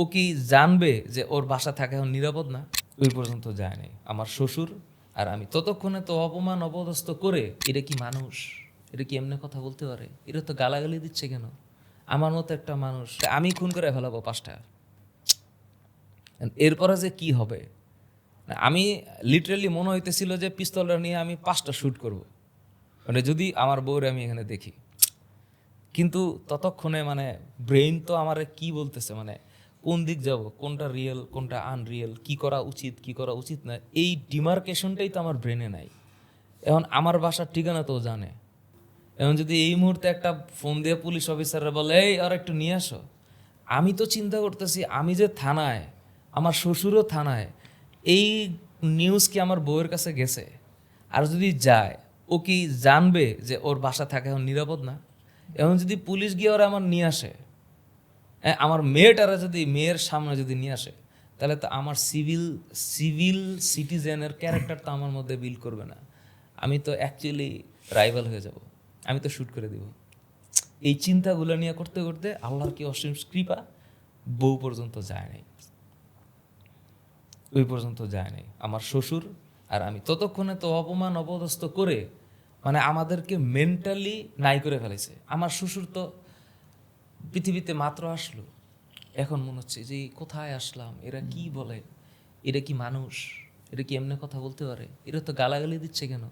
ও কি জানবে যে ওর বাসা থাকা এখন নিরাপদ না? ওই পর্যন্ত যায় নাই। আমার শ্বশুর আর আমি ততক্ষণে তো অপমান অপদস্থ করে, এটা কি মানুষ? এটা কি এমনি কথা বলতে পারে? এটা তো গালাগালি দিচ্ছে কেন? আমার মতো একটা মানুষ, আমি খুন করে ফেলাবো পাঁচটা। এরপরে যে কি হবে? আমি লিটারেলি মনে হইতেছিল যে পিস্তলটা নিয়ে আমি পাঁচটা শ্যুট করব। মানে যদি আমার বউরে আমি এখানে দেখি। কিন্তু ততক্ষণে মানে ব্রেইন তো আমার কি বলতেছে? মানে কোন দিক যাব, কোনটা রিয়েল কোনটা আনরিয়েল কি করা উচিত, কি করা উচিত না, এই ডিমার্কেশনটাই তো আমার ব্রেনে নাই। এখন আমার বাসার ঠিকানা তো জানে। এখন যদি এই মুহূর্তে একটা ফোন দিয়ে পুলিশ অফিসাররা বলে, এই, আর একটু নিয়ে আসো। আমি তো চিন্তা করতেছি, আমি যে থানায়, আমার শ্বশুরও থানায়, এই নিউজ কি আমার বউয়ের কাছে গেছে? আর যদি যায়, ও কি জানবে যে ওর বাসা থাকে এখন নিরাপদ না? এখন যদি পুলিশ গিয়ে ওরা আমার নিয়ে আসে আমার মেয়েটারা যদি মেয়ের সামনে যদি নিয়ে আসে, তাহলে তো আমার সিভিল সিভিল সিটিজেনের ক্যারেক্টার তো আমার মধ্যে বিল করবে না। আমি তো অ্যাকচুয়ালি রাইভাল হয়ে যাব। আমি তো শ্যুট করে দিব। এই চিন্তাগুলো নিয়ে করতে করতে আল্লাহর কি অসীম কৃপা বউ পর্যন্ত যায় নাই। ওই পর্যন্ত যায় নাই। আমার শ্বশুর আর আমি ততক্ষণে তো অপমান অপদস্থ করে মানে আমাদেরকে মেন্টালি নাই করে ফেলেছে। আমার শ্বশুর তো পৃথিবীতে মাত্র আসলো। এখন মনে হচ্ছে যে কোথায় আসলাম? এরা কি বলে? এরা কি মানুষ? এটা কি এমনি কথা বলতে পারে? এরা তো গালাগালি দিচ্ছে কেন?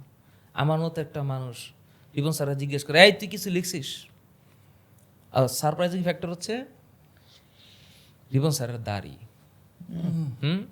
আমার মতো একটা মানুষ রিবন স্যাররা জিজ্ঞেস করে এই তুই কিছু লিখছিস? আর সারপ্রাইজিং ফ্যাক্টর হচ্ছে রিবন স্যারের দাড়ি। হুম?